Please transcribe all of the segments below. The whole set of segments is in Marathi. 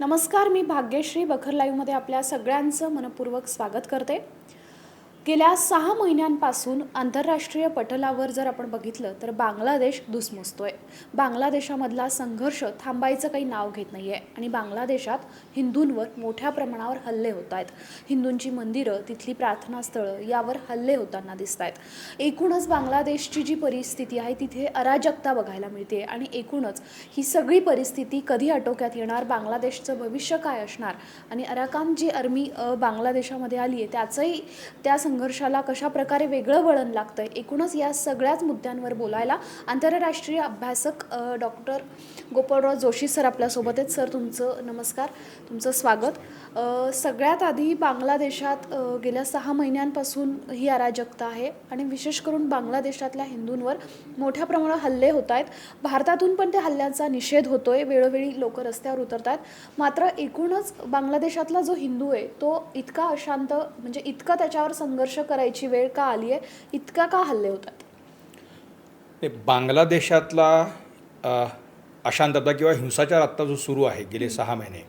नमस्कार मी भाग्यश्री बखर लाईव्हमध्ये आपल्या सगळ्यांचं मनपूर्वक स्वागत करते. गेल्या सहा महिन्यांपासून आंतरराष्ट्रीय पटलावर जर आपण बघितलं तर बांगलादेश धुसमुसतोय. बांगलादेशामधला संघर्ष थांबायचं काही नाव घेत नाही आहे आणि बांगलादेशात हिंदूंवर मोठ्या प्रमाणावर हल्ले होत आहेत. हिंदूंची मंदिरं तिथली प्रार्थनास्थळं यावर हल्ले होताना दिसत आहेत एकूणच बांगलादेशची जी परिस्थिती आहे तिथे अराजकता बघायला मिळते आणि एकूणच ही सगळी परिस्थिती कधी आटोक्यात येणार बांगलादेशचं भविष्य काय असणार आणि अराकान जी आर्मी बांगलादेशामध्ये आली आहे त्याचंही त्या संघर्षाला कशा प्रकारे वेगळं वळण लागतंय एकूणच या सगळ्याच मुद्द्यांवर बोलायला आंतरराष्ट्रीय अभ्यासक डॉक्टर गोपाळराव जोशी सर आपल्यासोबत आहेत. सर तुमचं नमस्कार तुमचं स्वागत. सगळ्यात आधी बांगलादेशात गेल्या सहा महिन्यांपासून ही अराजकता आहे आणि विशेष करून बांगलादेशातल्या हिंदूंवर मोठ्या प्रमाणावर हल्ले होत आहेत. भारतातून पण त्या हल्ल्यांचा निषेध होतो आहे वेळोवेळी लोक रस्त्यावर उतरत आहेत मात्र एकूणच बांगलादेशातला जो हिंदू आहे तो इतका अशांत म्हणजे इतका त्याच्यावर संघर्ष करायची वेळ का आली आहे? इतका का हल्ले होत आहेत ते बांगलादेशातला अशांतता किंवा हिंसाचार आत्ता जो सुरू आहे गेले सहा महिने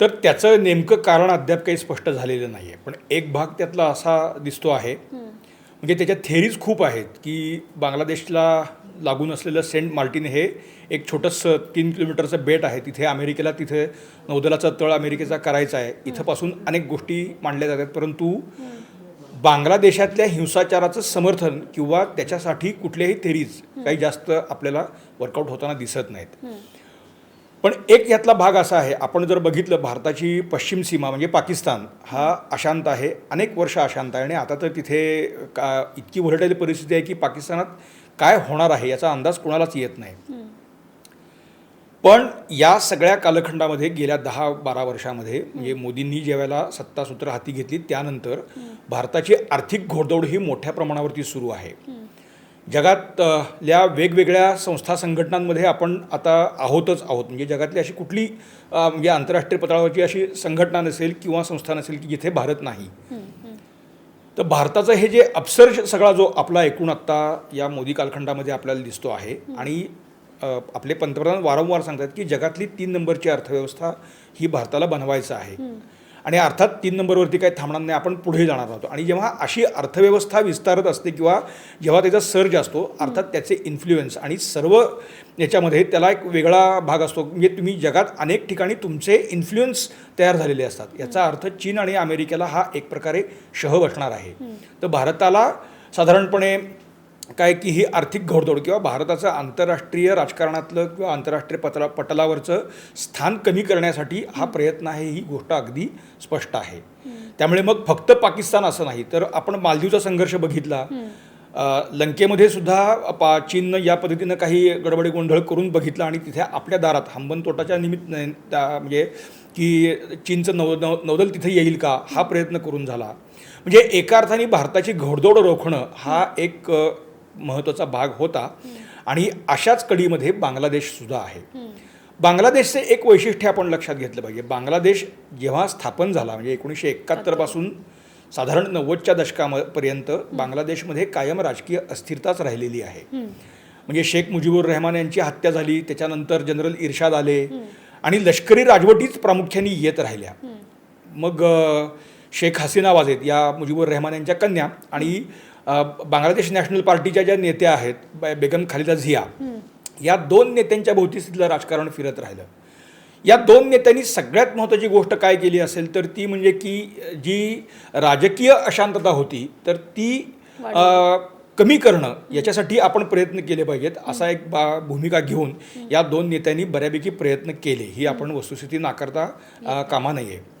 तर त्याचं नेमकं कारण अद्याप काही स्पष्ट झालेलं नाही आहे. पण एक भाग त्यातला असा दिसतो आहे म्हणजे त्याच्या थेरीज खूप आहेत की बांगलादेशला लागून असलेलं सेंट मार्टिन हे एक छोटंसं तीन किलोमीटरचं बेट आहे. तिथे अमेरिकेला तिथे नौदलाचा तळ अमेरिकेचा करायचा आहे. इथंपासून अनेक गोष्टी मांडल्या जातात. परंतु बांगलादेशातल्या हिंसाचाराचं समर्थन किंवा त्याच्यासाठी कुठल्याही थेरीज काही जास्त आपल्याला वर्कआउट होताना दिसत नाहीत. पण एक यातला भाग असा आहे. आपण जर बघितलं भारताची पश्चिम सीमा म्हणजे पाकिस्तान हा अशांत आहे. अनेक वर्ष अशांत आहे. आणि आता तर तिथे का इतकी व्हलटाईल परिस्थिती आहे की पाकिस्तानात काय होणार आहे याचा अंदाज कोणालाच येत नाही. पण या सगळ्या कालखंडामध्ये गेल्या दहा बारा वर्षामध्ये म्हणजे मोदींनी ज्यावेळेला सत्तासूत्र हाती घेतली त्यानंतर भारताची आर्थिक घोडदौड ही मोठ्या प्रमाणावरती सुरू आहे. जगात अ, ल्या वेगवेगळ्या संस्था संघटनांमध्ये आपण आता आहोतच आहोत. म्हणजे जगातली अशी कुठली म्हणजे आंतरराष्ट्रीय पतळावरची अशी संघटना नसेल किंवा संस्था नसेल की जिथे भारत नाही. तर भारताचं हे जे अपसर्ज सगळा जो आपला एकूण आत्ता या मोदी कालखंडामध्ये आपल्याला दिसतो आहे आणि आपले पंतप्रधान वारंवार सांगतात की जगातली तीन नंबरची अर्थव्यवस्था ही भारताला बनवायचं आहे. आणि अर्थात तीन नंबरवरती काही थांबणार नाही आपण पुढे जाणार आहोत आणि जेव्हा अशी अर्थव्यवस्था विस्तारत असते किंवा जेव्हा त्याचा सर्ज असतो अर्थात त्याचे इन्फ्लुएन्स आणि सर्व याच्यामध्ये त्याला एक वेगळा भाग असतो. म्हणजे तुम्ही जगात अनेक ठिकाणी तुमचे इन्फ्लुएन्स तयार झालेले असतात. याचा अर्थ चीन आणि अमेरिकेला हा एक प्रकारे शह बसणार आहे. तर भारताला साधारणपणे काय की ही आर्थिक घोडदौड किंवा भारताचं आंतरराष्ट्रीय राजकारणातलं किंवा आंतरराष्ट्रीय पतला पटलावरचं स्थान कमी करण्यासाठी हा प्रयत्न आहे ही गोष्ट अगदी स्पष्ट आहे. त्यामुळे मग फक्त पाकिस्तान असं नाही तर आपण मालदीवचा संघर्ष बघितला. लंकेमध्ये सुद्धा पा चीननं या पद्धतीनं काही गडबडी गोंधळ करून बघितला आणि तिथे आपल्या दारात हंबनतोटाच्या निमित्त त्या म्हणजे की चीनचं नौ नौ नौदल तिथे येईल का हा प्रयत्न करून झाला. म्हणजे एका अर्थाने भारताची घोडदौड रोखणं हा एक महत्त्वाचा भाग होता. आणि अशाच कडीमध्ये बांगलादेश सुद्धा आहे. बांगलादेशचे एक वैशिष्ट्य आपण लक्षात घेतलं पाहिजे. बांगलादेश जेव्हा स्थापन झाला म्हणजे एकोणीसशे एकाहत्तरपासून साधारण नव्वदच्या दशकापर्यंत बांगलादेशमध्ये कायम राजकीय अस्थिरताच राहिलेली आहे. म्हणजे शेख मुजीबुर रहमान यांची हत्या झाली त्याच्यानंतर जनरल इर्शाद आले आणि लष्करी राजवटीच प्रामुख्याने येत राहिल्या. मग शेख हसीना वाजेद या मुजीबुर रहमान यांच्या कन्या आणि बांगलादेश नॅशनल पार्टीच्या ज्या नेत्या आहेत बेगम खालिदा झिया या दोन नेत्यांच्या भोवती तिथलं राजकारण फिरत राहिलं. या दोन नेत्यांनी सगळ्यात महत्त्वाची गोष्ट काय केली असेल तर ती म्हणजे की जी राजकीय अशांतता होती तर ती कमी करणं याच्यासाठी आपण प्रयत्न केले पाहिजेत असा एक बा भूमिका घेऊन या दोन नेत्यांनी बऱ्यापैकी प्रयत्न केले. ही आपण वस्तुस्थिती नाकारता कामा नये. आहे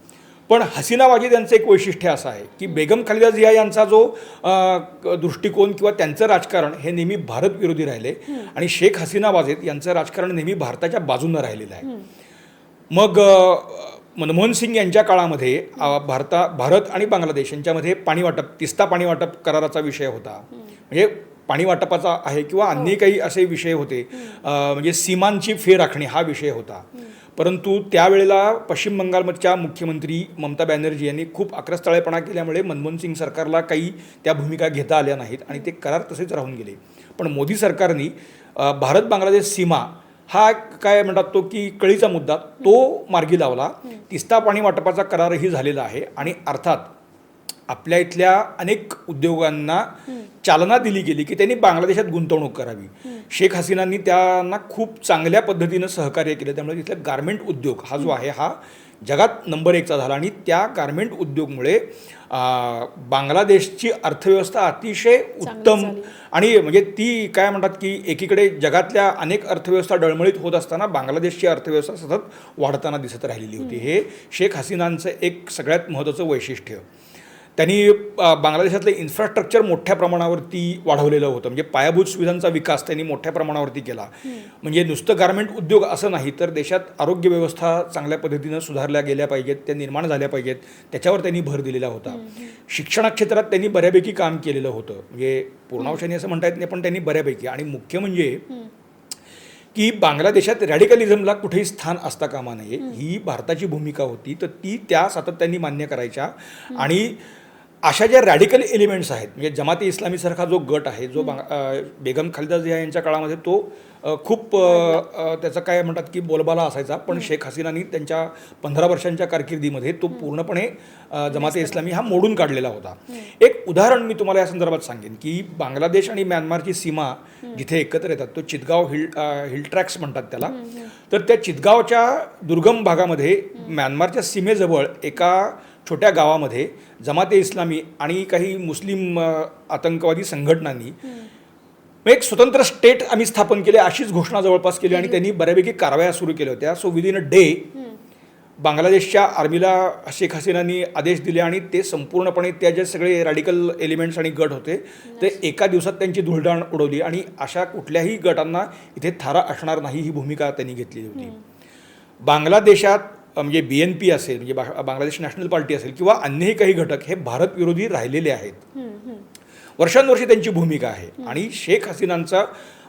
पण हसीना वाजिद यांचं एक वैशिष्ट्य असं आहे की बेगम खालिदा जिया यांचा जो दृष्टिकोन किंवा त्यांचं राजकारण हे नेहमी भारत विरोधी राहिले आणि शेख हसीना वाजेद यांचं राजकारण नेहमी भारताच्या बाजूनं राहिलेलं आहे. मग मनमोहन सिंग यांच्या काळामध्ये भारता भारत आणि बांगलादेश यांच्यामध्ये पाणी वाटप तिस्ता पाणी वाटप कराराचा विषय होता. म्हणजे पाणी वाटपाचा आहे किंवा अन्य काही असे विषय होते. म्हणजे सीमांची फेर राखणे हा विषय होता. परंतु त्यावेळेला पश्चिम बंगालमधच्या मुख्यमंत्री ममता बॅनर्जी यांनी खूप आक्रस्ताळेपणा केल्यामुळे मनमोहन सिंग सरकारला काही त्या भूमिका घेता आल्या नाहीत आणि ते करार तसेच राहून गेले. पण मोदी सरकारने भारत बांगलादेश सीमा हा काय म्हणतात तो की कळीचा मुद्दा तो मार्गी लावला. तिस्ता पाणी वाटपाचा करारही झालेला आहे आणि अर्थात आपल्या इथल्या अनेक उद्योगांना चालना दिली गेली की त्यांनी बांगलादेशात गुंतवणूक करावी. शेख हसीनांनी त्यांना खूप चांगल्या पद्धतीनं सहकार्य केलं. त्यामुळे तिथला गारमेंट उद्योग हा जो आहे हा जगात नंबर एकचा झाला. आणि त्या गारमेंट उद्योगमुळे बांगलादेशची अर्थव्यवस्था अतिशय उत्तम. आणि म्हणजे ती काय म्हणतात की एकीकडे जगातल्या अनेक अर्थव्यवस्था डळमळीत होत असताना बांगलादेशची अर्थव्यवस्था सतत वाढताना दिसत राहिलेली होती. हे शेख हसीनांचं एक सगळ्यात महत्त्वाचं वैशिष्ट्य. त्यांनी बांगलादेशातलं इन्फ्रास्ट्रक्चर मोठ्या प्रमाणावरती वाढवलेलं होतं. म्हणजे पायाभूत सुविधांचा विकास त्यांनी मोठ्या प्रमाणावरती केला. म्हणजे नुसतं गारमेंट उद्योग असं नाही तर देशात आरोग्य व्यवस्था चांगल्या पद्धतीनं सुधारल्या गेल्या पाहिजेत त्या निर्माण झाल्या पाहिजेत त्याच्यावर त्यांनी भर दिलेला होता. शिक्षणा क्षेत्रात त्यांनी बऱ्यापैकी काम केलेलं होतं. म्हणजे पूर्णांशाने असं म्हणता येत नाही पण त्यांनी बऱ्यापैकी. आणि मुख्य म्हणजे की बांगलादेशात रॅडिकलिझमला कुठेही स्थान असता कामा नये ही भारताची भूमिका होती. तर ती त्या सातत्याने मान्य करायच्या. आणि अशा ज्या रॅडिकल एलिमेंट्स आहेत म्हणजे जमाती इस्लामीसारखा जो गट आहे जो बेगम खालिदा जिया यांच्या काळामध्ये तो खूप त्याचा काय म्हणतात की बोलबाला असायचा पण शेख हसीनानी त्यांच्या पंधरा वर्षांच्या कारकिर्दीमध्ये तो पूर्णपणे जमाते इस्लामी हा मोडून काढलेला होता. एक उदाहरण मी तुम्हाला या संदर्भात सांगेन की बांगलादेश आणि म्यानमारची सीमा जिथे एकत्र येतात तो चितगाव हिल हिल ट्रॅक्स म्हणतात त्याला तर त्या चितगावच्या दुर्गम भागामध्ये म्यानमारच्या सीमेजवळ एका छोट्या गावामध्ये जमाते इस्लामी आणि काही मुस्लिम आतंकवादी संघटनांनी एक स्वतंत्र स्टेट आम्ही स्थापन केले अशीच घोषणा जवळपास केली आणि त्यांनी बऱ्यापैकी कारवाया सुरू केल्या होत्या. सो विदिन अ डे बांगलादेशच्या आर्मीला शेख हसीनांनी आदेश दिले आणि ते संपूर्णपणे त्या जे सगळे रॅडिकल एलिमेंट्स आणि गट होते ते एका दिवसात त्यांची धुळदाण उडवली आणि अशा कुठल्याही गटांना इथे थारा असणार नाही ही भूमिका त्यांनी घेतलेली होती. बांगलादेशात म्हणजे बी एन पी असेल म्हणजे बांगलादेश नॅशनल पार्टी असेल किंवा अन्यही काही घटक हे भारत विरोधी राहिलेले आहेत. वर्षानुवर्षे त्यांची भूमिका आहे. आणि शेख हसीनांचा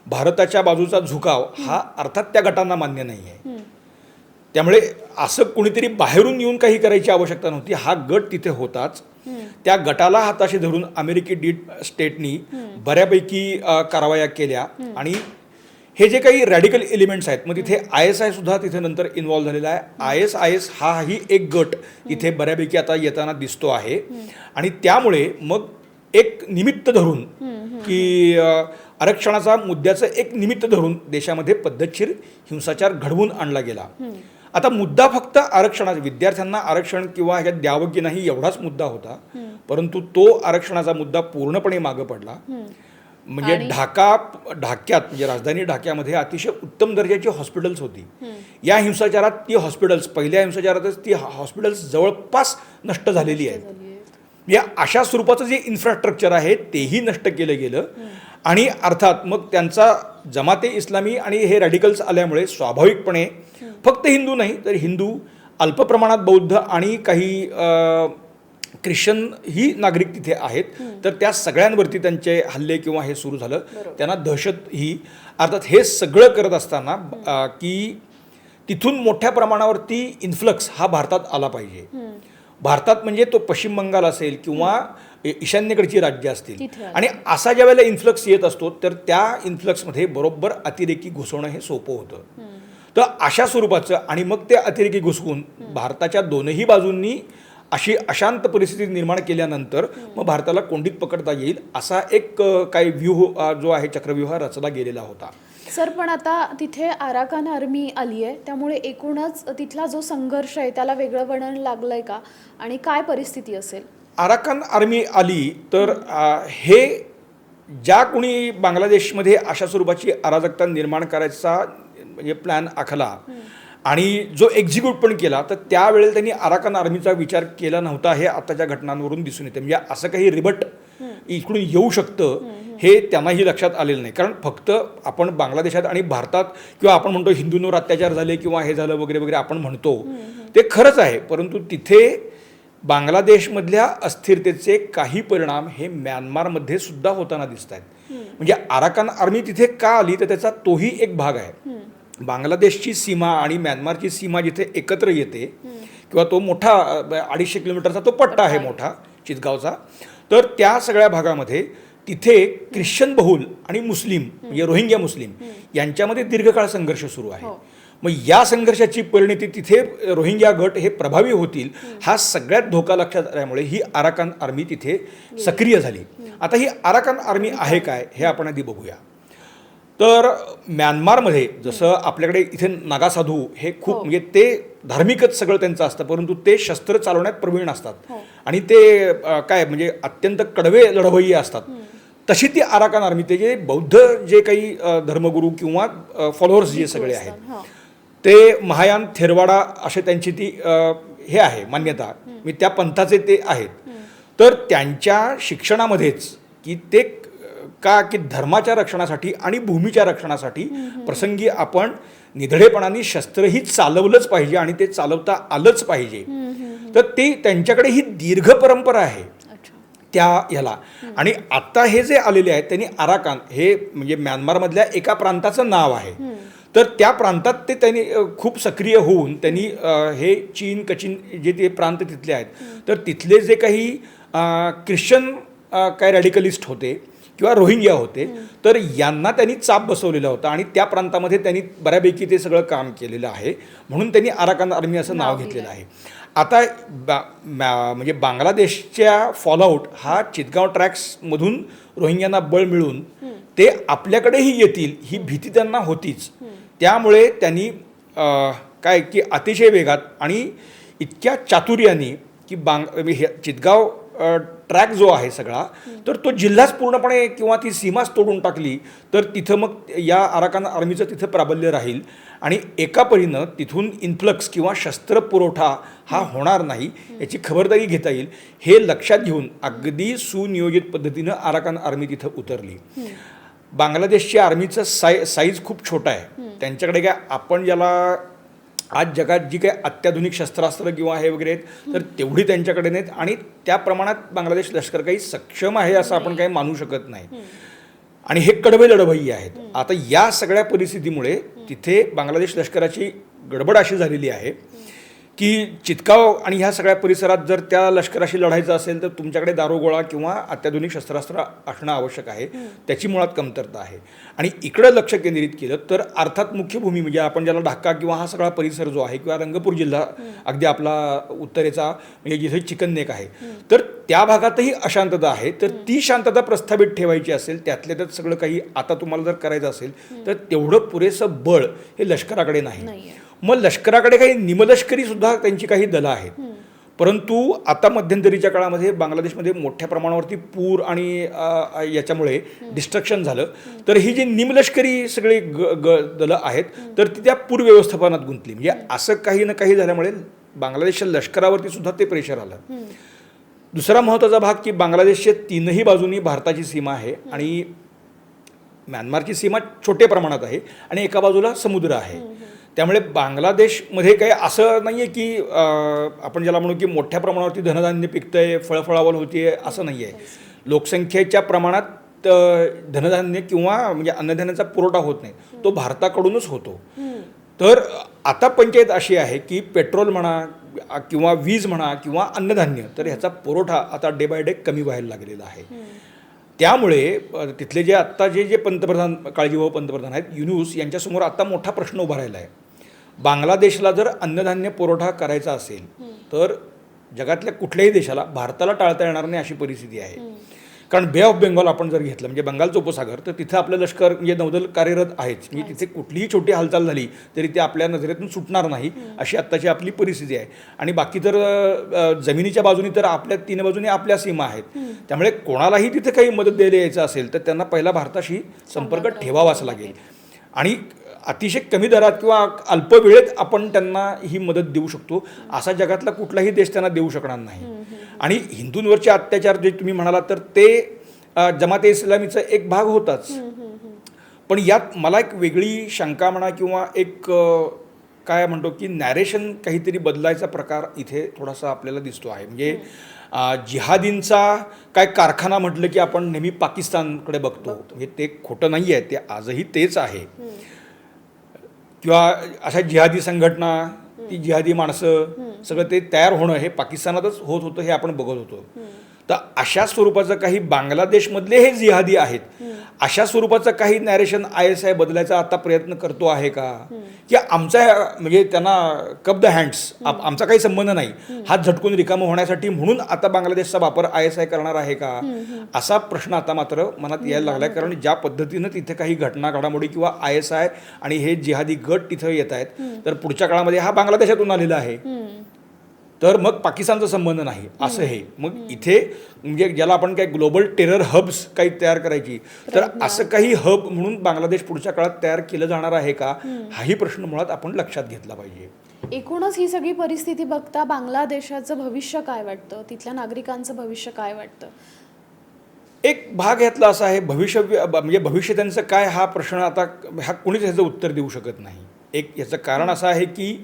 भारताच्या बाजूचा झुकाव हा अर्थात त्या गटांना मान्य नाही आहे त्यामुळे असं कुणीतरी बाहेरून येऊन काही करायची आवश्यकता नव्हती. हा गट तिथे होताच. त्या गटाला हाताशी धरून अमेरिकी डीप स्टेटनी बऱ्यापैकी कारवाया केल्या आणि हे जे काही रॅडिकल एलिमेंट्स आहेत मग तिथे आय एस आय सुद्धा तिथे नंतर इन्व्हॉल्व्ह झालेला आहे. आय एस आय एस हाही एक गट इथे बऱ्यापैकी आता येताना दिसतो आहे. आणि त्यामुळे मग एक निमित्त धरून की आरक्षणाचा मुद्द्याचं एक निमित्त धरून देशामध्ये पद्धतशीर हिंसाचार घडवून आणला गेला. आता मुद्दा फक्त आरक्षणाचा विद्यार्थ्यांना आरक्षण किंवा ह्या द्यावं की नाही एवढाच मुद्दा होता. परंतु तो आरक्षणाचा मुद्दा पूर्णपणे मागं पडला. म्हणजे ढाका ढाक्यात म्हणजे राजधानी ढाक्यामध्ये अतिशय उत्तम दर्जाची हॉस्पिटल्स होती. या हिंसाचारात ती हॉस्पिटल्स पहिल्या हिंसाचारातच ती हॉस्पिटल्स जवळपास नष्ट झालेली आहेत. या अशा स्वरूपाचं जे इन्फ्रास्ट्रक्चर आहे तेही नष्ट केलं गेलं. आणि अर्थात मग त्यांचा जमाते इस्लामी आणि हे रॅडिकल्स आल्यामुळे स्वाभाविकपणे फक्त हिंदू नाही तर हिंदू अल्प प्रमाणात बौद्ध आणि काही ख्रिश्चन ही नागरिक तिथे आहेत. तर त्या सगळ्यांवरती त्यांचे हल्ले किंवा हे सुरू झालं. त्यांना दहशत ही अर्थात हे सगळं करत असताना की तिथून मोठ्या प्रमाणावरती इन्फ्लक्स हा भारतात आला पाहिजे. भारतात म्हणजे तो पश्चिम बंगाल असेल किंवा ईशान्येकडची राज्य असतील. आणि असा ज्या वेळेला इन्फ्लक्स येत असतो तर त्या इन्फ्लक्समध्ये बरोबर अतिरेकी घुसवणं हे सोपं होतं. तर अशा स्वरूपाचं आणि मग ते अतिरेकी घुसवून भारताच्या दोनही बाजूंनी अशी अशांत परिस्थिती निर्माण केल्यानंतर मग भारताला कोंडीत पकडता येईल असा एक काही व्यूह जो आहे चक्रव्यूह रचला गेलेला होता. सर पण आता तिथे आराकान आर्मी आली आहे त्यामुळे एकूणच तिथला जो संघर्ष आहे त्याला वेगळं वर्णन लागलंय का? आणि काय परिस्थिती असेल? अराकान आर्मी आली तर अ, हे ज्या कोणी बांगलादेशमध्ये अशा स्वरूपाची अराजकता निर्माण करायचा म्हणजे प्लॅन आखला आणि जो एक्झिक्यूट पण केला तर त्यावेळेला त्यांनी अराकान आर्मीचा विचार केला नव्हता हे आताच्या घटनांवरून दिसून येते. म्हणजे असं काही रिबट इकडून येऊ शकतं हे त्यांनाही लक्षात आलेलं नाही. कारण फक्त आपण बांगलादेशात आणि भारतात किंवा आपण म्हणतो हिंदूंवर अत्याचार झाले किंवा हे झालं वगैरे वगैरे आपण म्हणतो ते खरंच आहे. परंतु तिथे बांगलादेशमधल्या अस्थिरतेचे काही परिणाम हे म्यानमारमध्ये सुद्धा होताना दिसत आहेत म्हणजे आराकान आर्मी तिथे का आली तर त्याचा तोही एक भाग आहे. बांगलादेशची सीमा आणि म्यानमारची सीमा जिथे एकत्र येते किंवा तो मोठा अडीचशे किलोमीटरचा तो पट्टा आहे मोठा चितगावचा तर त्या सगळ्या भागामध्ये तिथे ख्रिश्चन बहुल आणि मुस्लिम म्हणजे रोहिंग्या मुस्लिम यांच्यामध्ये दीर्घकाळ संघर्ष सुरू आहे. हो. मग या संघर्षाची परिणती तिथे रोहिंग्या गट हे प्रभावी होतील हा सगळ्यात धोका लक्षात आल्यामुळे ही आराकान आर्मी तिथे सक्रिय झाली. आता ही आराकान आर्मी आहे काय हे आपण आधी बघूया. तर म्यानमारमध्ये जसं आपल्याकडे इथे नागासाधू हे खूप हो. म्हणजे ते धार्मिकच सगळं त्यांचं असतं परंतु ते शस्त्र चालवण्यात प्रवीण असतात. हो. आणि ते काय म्हणजे अत्यंत कडवे लढवय्ये असतात. तशी ती आराकान आर्मी ते जे बौद्ध जे काही धर्मगुरू किंवा फॉलोअर्स जे सगळे आहेत हो. ते महायान थेरवाडा असे त्यांची ती हे आहे मान्यता. मी त्या पंथाचे ते आहेत. तर त्यांच्या शिक्षणामध्येच की ते का की धर्माच्या रक्षणासाठी आणि भूमीच्या रक्षणासाठी प्रसंगी आपण निधडेपणाने शस्त्रही चालवलंच पाहिजे आणि ते चालवता आलंच पाहिजे. तर ते त्यांच्याकडे ही दीर्घ परंपरा आहे. त्या ह्याला. आणि आत्ता हे जे आलेले आहेत त्यांनी आराकान हे म्हणजे म्यानमारमधल्या एका प्रांताचं नाव आहे. तर त्या प्रांतात ते त्यांनी खूप सक्रिय होऊन त्यांनी हे चीन कचिन जे ते प्रांत तिथले आहेत. तर तिथले जे काही ख्रिश्चन काय रॅडिकलिस्ट होते किंवा रोहिंग्या होते तर यांना त्यांनी चाप बसवलेला होता आणि त्या प्रांतामध्ये त्यांनी बऱ्यापैकी ते सगळं काम केलेलं आहे. म्हणून त्यांनी आराकान आर्मी असं नाव घेतलेलं आहे. आता बा म्हणजे बांगलादेशच्या फॉलआउट हा चितगाव ट्रॅक्समधून रोहिंग्यांना बळ मिळून ते आपल्याकडेही येतील ही भीती त्यांना होतीच. त्यामुळे त्यांनी काय की अतिशय वेगात आणि इतक्या चातुर्याने की बांग हे चितगाव ट्रॅक जो आहे सगळा तर तो जिल्हाच पूर्णपणे किंवा ती सीमाच तोडून टाकली तर तिथं मग या आराकान आर्मीचं तिथं प्राबल्य राहील. आणि एका परीनं तिथून इन्फ्लक्स किंवा शस्त्र पुरवठा हा होणार नाही याची खबरदारी घेता येईल हे लक्षात घेऊन अगदी सुनियोजित पद्धतीनं आराकान आर्मी तिथं उतरली. बांगलादेशच्या आर्मीचं साय साईज खूप छोटा आहे. त्यांच्याकडे काय आपण ज्याला आज जगात जी काही अत्याधुनिक शस्त्रास्त्र किंवा हे वगैरे आहेत तर तेवढी त्यांच्याकडे नाहीत आणि त्या प्रमाणात बांगलादेश लष्कर काही सक्षम आहे असं आपण काही मानू शकत नाही. आणि हे कडवे लढवय्ये आहेत. आता या सगळ्या परिस्थितीमुळे तिथे बांगलादेश लष्कराची गडबड अशी झालेली आहे. की चितकाव आणि ह्या सगळ्या परिसरात जर त्या लष्कराशी लढायचं असेल तर तुमच्याकडे दारुगोळा किंवा अत्याधुनिक शस्त्रास्त्र असणं आवश्यक आहे. त्याची मुळात कमतरता आहे. आणि इकडं लक्ष केंद्रित केलं तर अर्थात मुख्य भूमी म्हणजे आपण ज्याला ढाका किंवा हा सगळा परिसर जो आहे किंवा रंगपूर जिल्हा अगदी आपला उत्तरेचा म्हणजे जिथे चिकन नेक आहे. तर त्या भागातही अशांतता आहे. तर ती शांतता प्रस्थापित ठेवायची असेल त्यातल्या त्यात सगळं काही आता तुम्हाला जर करायचं असेल तर तेवढं पुरेसं बळ हे लष्कराकडे नाही. मग लष्कराकडे काही निमलष्करी सुद्धा त्यांची काही दलं आहेत. परंतु आता मध्यंतरीच्या काळामध्ये बांगलादेशमध्ये मोठ्या प्रमाणावरती पूर आणि याच्यामुळे डिस्ट्रक्शन झालं. तर ही जी निमलष्करी सगळी ग ग दलं आहेत तर ती त्या पूर व्यवस्थापनात गुंतली. म्हणजे असं काही ना काही झाल्यामुळे बांगलादेशच्या लष्करावरती सुद्धा ते प्रेशर आलं. दुसरा महत्त्वाचा भाग की बांगलादेशच्या तीनही बाजूनी भारताची सीमा आहे आणि म्यानमारची सीमा छोट्या प्रमाणात आहे आणि एका बाजूला समुद्र आहे. त्यामुळे बांगलादेशमध्ये काही असं नाही आहे की आपण ज्याला म्हणू की मोठ्या प्रमाणावरती धनधान्य पिकतं आहे फळफळावल आहे असं नाही आहे लोकसंख्येच्या प्रमाणात धनधान्य किंवा म्हणजे अन्नधान्याचा पुरवठा होत नाही. तो भारताकडूनच होतो. तर आता पंचायत अशी आहे की पेट्रोल म्हणा किंवा वीज म्हणा किंवा अन्नधान्य तर ह्याचा पुरवठा आता डे बाय डे कमी व्हायला लागलेला आहे. त्यामुळे तिथले जे आत्ता जे जे पंतप्रधान काळजीभाऊ पंतप्रधान आहेत युनुस यांच्यासमोर आता मोठा प्रश्न उभा राहिला आहे बांगलादेशला जर अन्नधान्य पुरवठा करायचा असेल तर जगातल्या कुठल्याही देशाला भारताला टाळता येणार नाही अशी परिस्थिती आहे. कारण बे ऑफ बेंगॉल आपण जर घेतलं म्हणजे बंगालचं उपसागर तर तिथं आपलं लष्कर म्हणजे नौदल कार्यरत आहेच म्हणजे तिथे कुठलीही छोटी हालचाल झाली तरी ते आपल्या नजरेतून सुटणार नाही अशी आत्ताची आपली परिस्थिती आहे. आणि बाकी तर जमिनीच्या बाजूनी तर आपल्या तीन बाजूनी आपल्या सीमा आहेत. त्यामुळे कोणालाही तिथे काही मदत द्यायला यायचं असेल तर त्यांना पहिला भारताशी संपर्क ठेवावाच लागेल. आणि अतिशय कमी दरात किंवा अल्प वेळेत आपण त्यांना ही मदत देऊ शकतो. असा जगातला कुठलाही देश त्यांना देऊ शकणार नाही. आणि हिंदूंवरचे अत्याचार जे तुम्ही म्हणालात तर ते जमाते इस्लामीचा एक भाग होताच. पण यात मला एक वेगळी शंका म्हणा किंवा एक काय म्हणतो की नॅरेशन काहीतरी बदलायचा प्रकार इथे थोडासा आपल्याला दिसतो आहे. म्हणजे जिहादींचा काय कारखाना म्हटलं की आपण नेहमी पाकिस्तानकडे बघतो. म्हणजे ते खोटं नाही आहे ते आजही तेच आहे. किंवा अशा जिहादी संघटना ती जिहादी माणसं सगळं ते तयार होणं हे पाकिस्तानातच होत होतं हे आपण बघत होतो. तर अशा स्वरूपाचं काही बांगलादेशमधले हे जिहादी आहेत अशा स्वरूपाचं काही नॅरेशन आय एस आय बदलायचा आता प्रयत्न करतो आहे का? की आमचा म्हणजे त्यांना कप द हँड्स आमचा काही संबंध नाही. हात झटकून रिकामं होण्यासाठी म्हणून आता बांगलादेशचा वापर आय एस आय करणार आहे का? असा प्रश्न आता मात्र मनात यायला लागलाय. कारण ज्या पद्धतीनं तिथे काही घटना घडामोडी किंवा आय एस आय आणि हे जिहादी गट तिथं येत आहेत तर पुढच्या काळामध्ये हा बांगलादेशातून आलेला आहे. तर मग पाकिस्तानचा संबंध नाही असं हे. मग इथे म्हणजे ज्याला आपण काय ग्लोबल टेरर हब्स काही तयार करायची तर असं काही हब म्हणून बांगलादेश पुढच्या काळात तयार केलं जाणार आहे का? हाही प्रश्न मुळात आपण लक्षात घेतला पाहिजे. एकूणच ही सगळी परिस्थिती बघता बांगलादेशाचं भविष्य काय वाटतं? तिथल्या नागरिकांचं भविष्य काय वाटतं? एक भाग यातला असा आहे भविष्य म्हणजे भविष्य त्यांचं काय हा प्रश्न आता हा कोणीच ह्याचं उत्तर देऊ शकत नाही. एक याचं कारण असं आहे की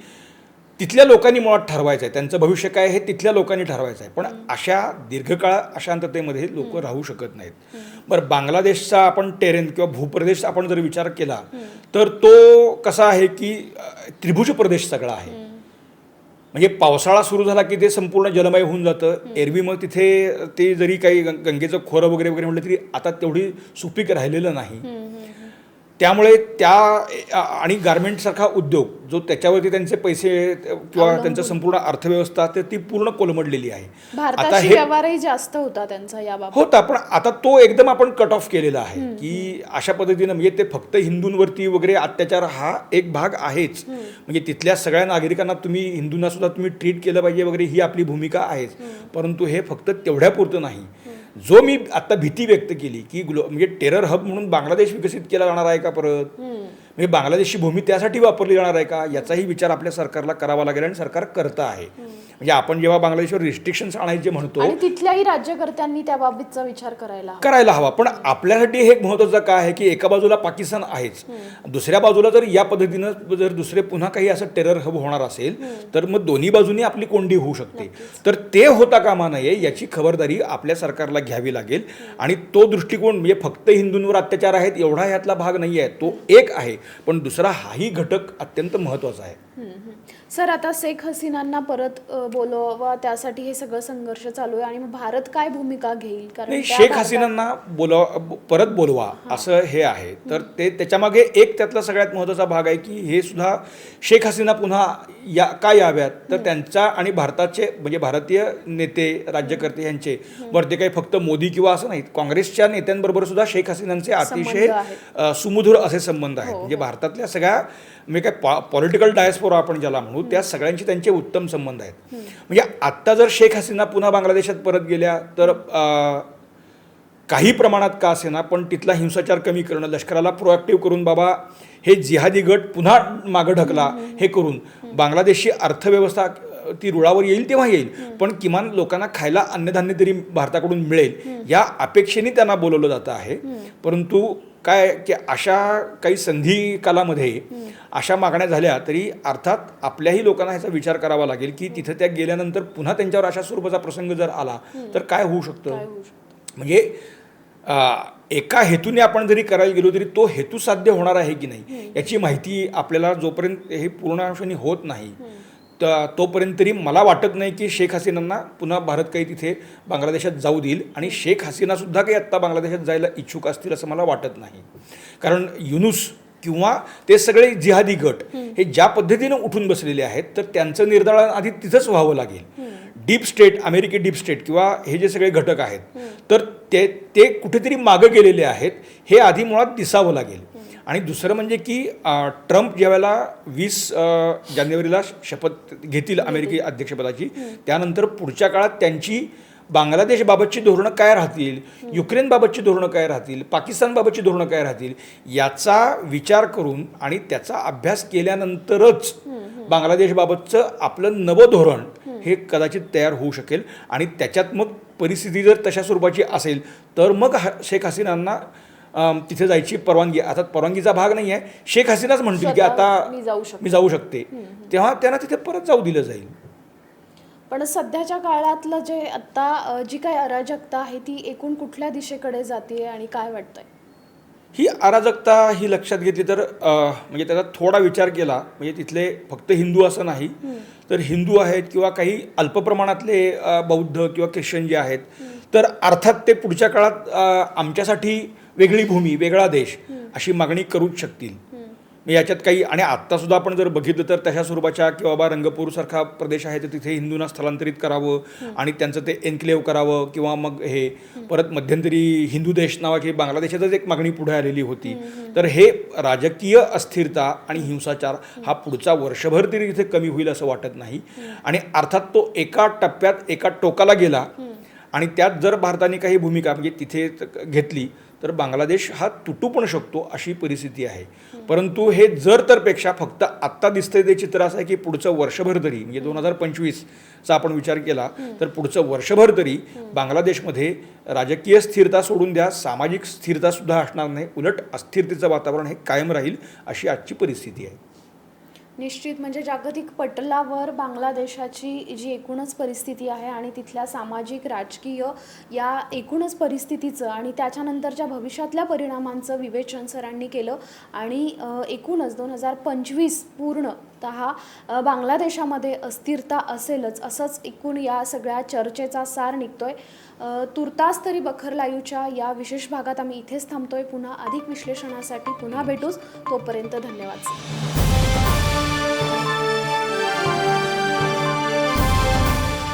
तिथल्या लोकांनी मुळात ठरवायचं आहे. त्यांचं भविष्य काय हे तिथल्या लोकांनी ठरवायचं आहे. पण अशा दीर्घकाळ अशांततेमध्ये लोक राहू शकत नाहीत. बरं बांगलादेशचा आपण टेरेन किंवा भूप्रदेश आपण जर विचार केला तर तो कसा आहे की त्रिभुज प्रदेश सगळा आहे. म्हणजे पावसाळा सुरू झाला की ते संपूर्ण जलमय होऊन जातं. एरवी मग तिथे ते जरी काही गंगेचं खोरं वगैरे वगैरे म्हटलं तरी आता तेवढी सुपीक राहिलेलं नाही. त्यामुळे त्या आणि गारमेंटसारखा उद्योग जो त्याच्यावरती त्यांचे पैसे किंवा त्यांचं संपूर्ण अर्थव्यवस्था तर ती पूर्ण कोलमडलेली आहे. आता हे व्यवहारही जास्त होता त्यांचा याबाबत. होता पण आता तो एकदम आपण कट ऑफ केलेला आहे की अशा पद्धतीनं म्हणजे ते फक्त हिंदूंवरती वगैरे अत्याचार हा एक भाग आहेच. म्हणजे तिथल्या सगळ्या नागरिकांना तुम्ही हिंदूंना सुद्धा तुम्ही ट्रीट केलं पाहिजे वगैरे ही आपली भूमिका आहेच. परंतु हे फक्त तेवढ्यापुरतं नाही. जो मी आता भीती व्यक्त केली की ग्लो म्हणजे टेरर हब म्हणून बांगलादेश विकसित केला जाणार आहे का परत? म्हणजे बांगलादेशची भूमी त्यासाठी वापरली जाणार आहे का? याचाही विचार आपल्या सरकारला करावा लागेल आणि सरकार करतं आहे. म्हणजे आपण जेव्हा बांगलादेशवर रिस्ट्रिक्शन्स आणायचे म्हणतो आणि तिथल्याही राज्यकर्त्यांनी त्याबाबतचा विचार करायला. करायला हवा. पण आपल्यासाठी हे एक महत्त्वाचं काय आहे की एका बाजूला पाकिस्तान आहेच. दुसऱ्या बाजूला जर या पद्धतीनं जर दुसरे पुन्हा काही असं टेरर हब होणार असेल तर मग दोन्ही बाजूनी आपली कोंडी होऊ शकते. तर ते होता कामा नये याची खबरदारी आपल्या सरकारला घ्यावी लागेल. आणि तो दृष्टिकोन म्हणजे फक्त हिंदूंवर अत्याचार आहेत एवढा यातला भाग नाही आहे तो एक आहे. पण दुसरा हाही घटक अत्यंत महत्त्वाचा आहे. सर आता शेख हसीनांना परत बोलवा त्यासाठी हे सगळं संघर्ष चालू आहे आणि मग भारत काय भूमिका घेईल? कारण शेख हसीनांना बोलवा परत बोलवा असं हे आहे. तर ते त्याच्यामागे एक त्यातला सगळ्यात महत्त्वाचा भाग आहे की हे सुद्धा शेख हसीना पुन्हा या का याव्यात? तर त्यांचा आणि भारताचे म्हणजे भारतीय नेते राज्यकर्ते यांचे वरती काही फक्त मोदी किंवा असं नाही काँग्रेसच्या नेत्यांबरोबर सुद्धा शेख हसीनांचे अतिशय सुमधुर असे संबंध आहेत. म्हणजे भारतातल्या सगळ्या म्हणजे काय पॉलिटिकल डायस्पोरा आपण ज्याला म्हणू त्या सगळ्यांचे त्यांचे उत्तम संबंध आहेत. म्हणजे आत्ता जर शेख हसीना पुन्हा बांगलादेशात परत गेल्या तर काही प्रमाणात का असेना पण तिथला हिंसाचार कमी करणं लष्कराला प्रोॲक्टिव्ह करून बाबा हे जिहादी गट पुन्हा मागं ढकला हे करून. बांगलादेशची अर्थव्यवस्था ती रुळावर येईल तेव्हा येईल पण किमान लोकांना खायला अन्नधान्य तरी भारताकडून मिळेल या अपेक्षेने त्यांना बोलवलं जातं आहे. परंतु काय की अशा काही संधी कालामध्ये अशा मागण्या झाल्या तरी अर्थात आपल्याही लोकांना ह्याचा विचार करावा लागेल की तिथं त्या गेल्यानंतर पुन्हा त्यांच्यावर अशा स्वरूपाचा प्रसंग जर आला तर काय होऊ शकतं? म्हणजे एका हेतूने आपण जरी करायला गेलो तरी तो हेतू साध्य होणार आहे की नाही? याची माहिती आपल्याला जोपर्यंत हे पूर्ण अंशाने होत नाही तर तोपर्यंत तरी मला वाटत नाही की शेख हसीनांना पुन्हा भारत काही तिथे बांगलादेशात जाऊ देईल. आणि शेख हसीनासुद्धा काही आत्ता बांगलादेशात जायला इच्छुक असतील असं मला वाटत नाही. कारण युनुस किंवा ते सगळे जिहादी गट हे ज्या पद्धतीनं उठून बसलेले आहेत तर त्यांचं निर्धारण आधी तिथंच व्हावं लागेल. डीप स्टेट अमेरिकी डीप स्टेट किंवा हे जे सगळे घटक आहेत तर ते ते कुठेतरी मागं गेलेले आहेत हे आधी मुळात दिसावं लागेल. आणि दुसरं म्हणजे की ट्रम्प ज्यावेळेला वीस जानेवारीला शपथ घेतील अमेरिकी अध्यक्षपदाची त्यानंतर पुढच्या काळात त्यांची बांगलादेशबाबतची धोरणं काय राहतील युक्रेनबाबतची धोरणं काय राहतील पाकिस्तानबाबतची धोरणं काय राहतील याचा विचार करून आणि त्याचा अभ्यास केल्यानंतरच बांगलादेशबाबतचं आपलं नवं धोरण हे कदाचित तयार होऊ शकेल आणि त्याच्यात मग परिस्थिती जर तशा स्वरूपाची असेल तर मग शेख हसीनांना तिथे जायची परवानगी. आता परवानगीचा भाग नाही आहे शेख हसीनाच म्हणतील की आता मी जाऊ शकते. मी जाऊ शकते. तेव्हा त्यांना तिथे परत जाऊ दिलं जाईल. पण सध्याच्या काळातलं जे आता जी काही अराजकता आहे ती एकूण कुठल्या दिशेकडे जाते आणि काय वाटतंय? ही अराजकता ही लक्षात घेतली तर म्हणजे त्याचा थोडा विचार केला म्हणजे तिथले फक्त हिंदू असं नाही. तर हिंदू आहेत किंवा काही अल्प प्रमाणातले बौद्ध किंवा ख्रिश्चन जे आहेत तर अर्थात ते पुढच्या काळात आमच्यासाठी वेगळी भूमी वेगळा देश अशी मागणी करूच शकतील. मी याच्यात काही आणि आत्तासुद्धा आपण जर बघितलं तर तशा स्वरूपाच्या किंवा बाबा रंगपूरसारखा प्रदेश आहे तर तिथे हिंदूंना स्थलांतरित करावं आणि त्यांचं ते एन्क्लेव्ह करावं किंवा मग हे परत मध्यंतरी हिंदू देश नावाची बांगलादेशातच एक मागणी पुढे आलेली होती. तर हे राजकीय अस्थिरता आणि हिंसाचार हा पुढचा वर्षभर तरी इथे कमी होईल असं वाटत नाही. आणि अर्थात तो एका टप्प्यात एका टोकाला गेला आणि त्यात जर भारताने काही भूमिका म्हणजे तिथे घेतली तर बांगलादेश हा तुटू पण शकतो अशी परिस्थिती आहे. परंतु हे जर तरपेक्षा फक्त आत्ता दिसतंय ते चित्र असं आहे की पुढचं वर्षभर तरी म्हणजे दोन हजार पंचवीसचा आपण विचार केला तर पुढचं वर्षभर तरी बांगलादेशमध्ये राजकीय स्थिरता सोडून द्या सामाजिक स्थिरतासुद्धा असणार नाही उलट अस्थिरतेचं वातावरण हे कायम राहील अशी आजची परिस्थिती आहे. निश्चित म्हणजे जागतिक पटलावर बांगलादेशाची जी एकूणच परिस्थिती आहे आणि तिथल्या सामाजिक राजकीय या एकूणच परिस्थितीचं आणि त्याच्यानंतरच्या भविष्यातल्या परिणामांचं विवेचन सरांनी केलं आणि एकूणच दोन हजार पंचवीस पूर्णत हा बांगलादेशामध्ये अस्थिरता असेलच असंच एकूण या सगळ्या चर्चेचा सार निघतोय. तुर्तास तरी बखर या विशेष भागात आम्ही इथेच थांबतोय. पुन्हा अधिक विश्लेषणासाठी पुन्हा भेटूच. तोपर्यंत धन्यवाद